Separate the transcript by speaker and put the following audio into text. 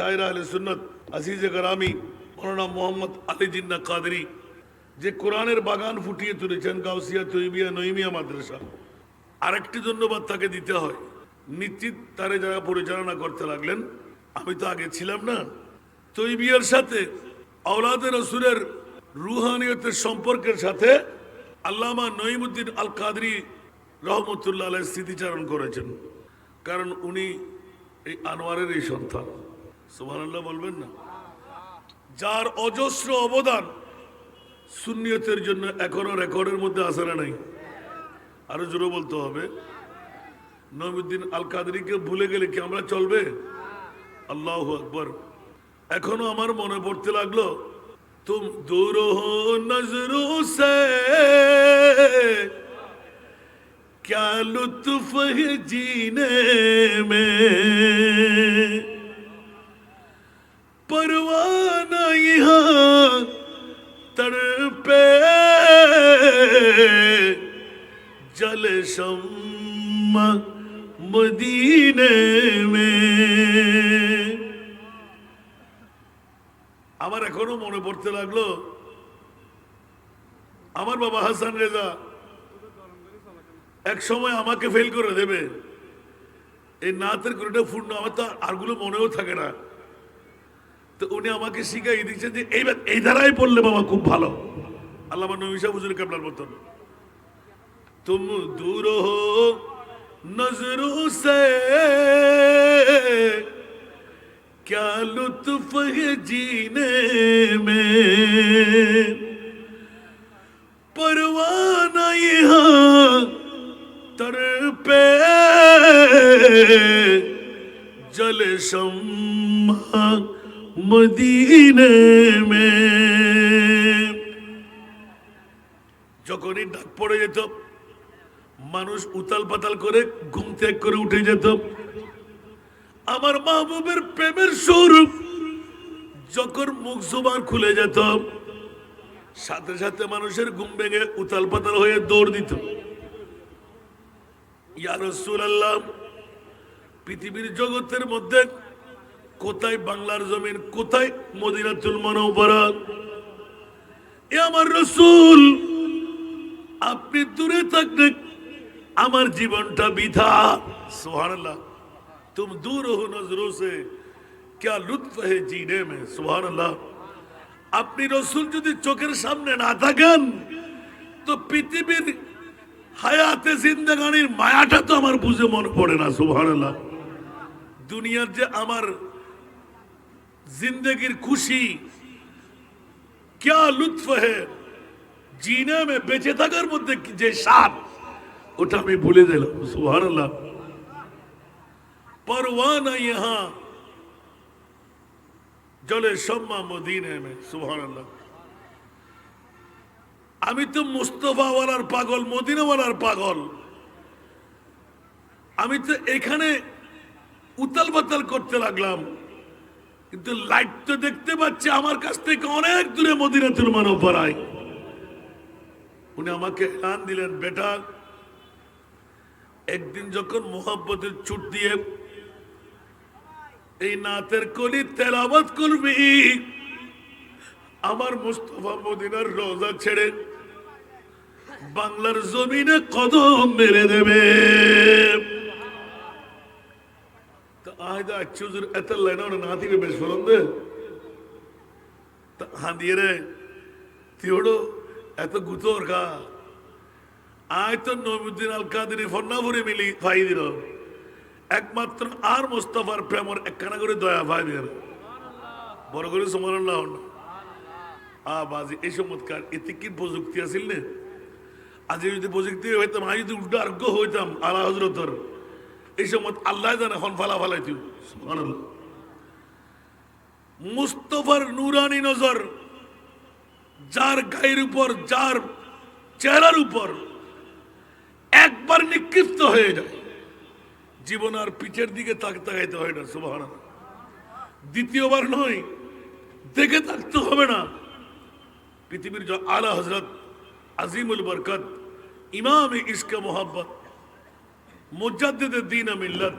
Speaker 1: শায়রা আলী সুন্নত, আজিজে গরামি, মৌলানা মোহাম্মদ আলী জিন্না কাদরি, যে কোরআনের বাগান ফুটিয়ে তুলেছেন গাউসিয়া তৈবিয়া নইমিয়া মাদ্রাসা। আরেকটি ধন্যবাদ তাকে দিতে হয়। নিশ্চিত তারে যারা পরিচালনা করতে লাগলেন, আমি তো আগে ছিলাম না। তৈবিয়ার সাথে আওলাদের রসুলের রুহানিয়তের সম্পর্কের সাথে আল্লামা নঈমুদ্দিন আল কাদরি রহমতুল্লাহ স্মৃতিচারণ করেছেন। কারণ উনি এই আনোয়ারের এই সন্তান। সুবহানাল্লাহ বলবেন না যার অজস্র অবদান সুন্নিয়তের জন্য এখনো রেকর্ডের মধ্যে আসে না নাই আরো জোরে বলতে হবে নবীদ্দিন আল কাদরিকে ভুলে গেলে কি আমরা চলবে আল্লাহ আকবর এখনো আমার মনে পড়তে লাগলো তুম দূর হো নজরু সে क्या लुत्फ है जीने में পরওয়ানা ইহা তড়পে জল সম্ম মদিনে মে আমার এখনও মনে পড়তে লাগল, আমার বাবা হাসান রেজা এক সময় আমাকে ফেল করে দেবে। এই নাতের কোনোটা পূর্ণ আমার তো আরগুলো মনেও থাকে না। তো উনি আমাকে শিখাই দিচ্ছেন যে এই এই ধারাই পড়লে বাবা খুব ভালো আল্লাহ নমিশা হুজুর কাবলার মতন তুম দূর হো নজরু সে क्या लुत्फ है जीने में परवाना यहाँ तड़पे जल शम्मा মদিনে মে। যখনই ডাক পড়ে যেত, মানুষ উতাল পাতাল করে ঘুম ত্যাগ করে উঠে যেত। আমার মাহবুবের প্রেমের স্বরূপ যখন মুখ জোবার খুলে যেত, সাথে সাথে মানুষের ঘুম ভেঙে উতাল পাতাল হয়ে দৌড় দিত। ইয়ারসুল আল্লাহ পৃথিবীর জগতের মধ্যে কোথায় বাংলার জমিন, কোথায় মদিনাতুল মনোবরা? এ আমার রসুল, আপনি দূরে থাকলেন আমার জীবনটা বিধা। সোহারলা তুম দূর হো নজরো সে। ক্যা লুৎফ হে জিনে মে? সোহানাল্লাহ আপনি রসুল যদি চোখের সামনে না থাকেন, তো পৃথিবীর হায়াতে জিন্দাগানির মায়াটা তো আমার বুঝে মনে পড়ে না সোহারলা দুনিয়ার যে আমার জিন্দগির খুশি क्या লুৎফ है জিনে মে বেঁচে থাকার মধ্যে যে স্বাদ ওটা আমি ভুলে দিলাম সুবহানাল্লাহ परवाना यहाँ জলে সম্মা মদিনে মে সুবহানাল্লাহ আমি তো মুস্তফাওয়ালার পাগল মদিনাওয়ালার পাগল আমি তো এখানে উতাল পাতাল করতে লাগলাম কিন্তু লাইট তো দেখতে পাচ্ছি, আমার কাছ থেকে অনেক দূরে মদিনাতুল মানব পাড়ায় উনি আমাকে এলান দিলেন, বেটা, একদিন যখন মোহাব্বতের ছুট দিয়ে এই নাতের কলি তেলাবাত করবি, আমার মুস্তফা মদিনার রোজা ছেড়ে বাংলার জমিনে কদম মেরে দেবে। তা আয়দা চুজুর এত লাইন না দিবে বেশ বলুন দে তা হাঁদিয়ে রে তিওড়ো এত গুতোর কা আয় তো নবুদ্দিন আল কাদিনী ফন্নাফুরি মিলি ফাই দিল একমাত্র আর মোস্তফার প্রেমর একখানা করে দয়া ভাই বের বড় করে সমান আ বাজি এই চমৎকার এতে কি প্রযুক্তি আছিল নে আজি যদি প্রযুক্তি হইতাম আমি যদি উল্টো আরোগ্য হইতাম আলা হজরতর এই সময় আল্লাহ জানে হন ফালা ফালাই তুই মুস্তফার নুরানি নজর, যার গায়ের উপর, যার চেহারার উপর একবার নিক্ষিপ্ত হয়ে যায়, জীবন আর পিঠের দিকে তাক তাকাইতে হয় না সুবাহ দ্বিতীয়বার নয়, দেখে থাকতে হবে না। পৃথিবীর আলা হজরত আজিমুল বরকত ইমাম ইস্কে মোহাম্মত মুজাদ্দিদ দিন মিল্লত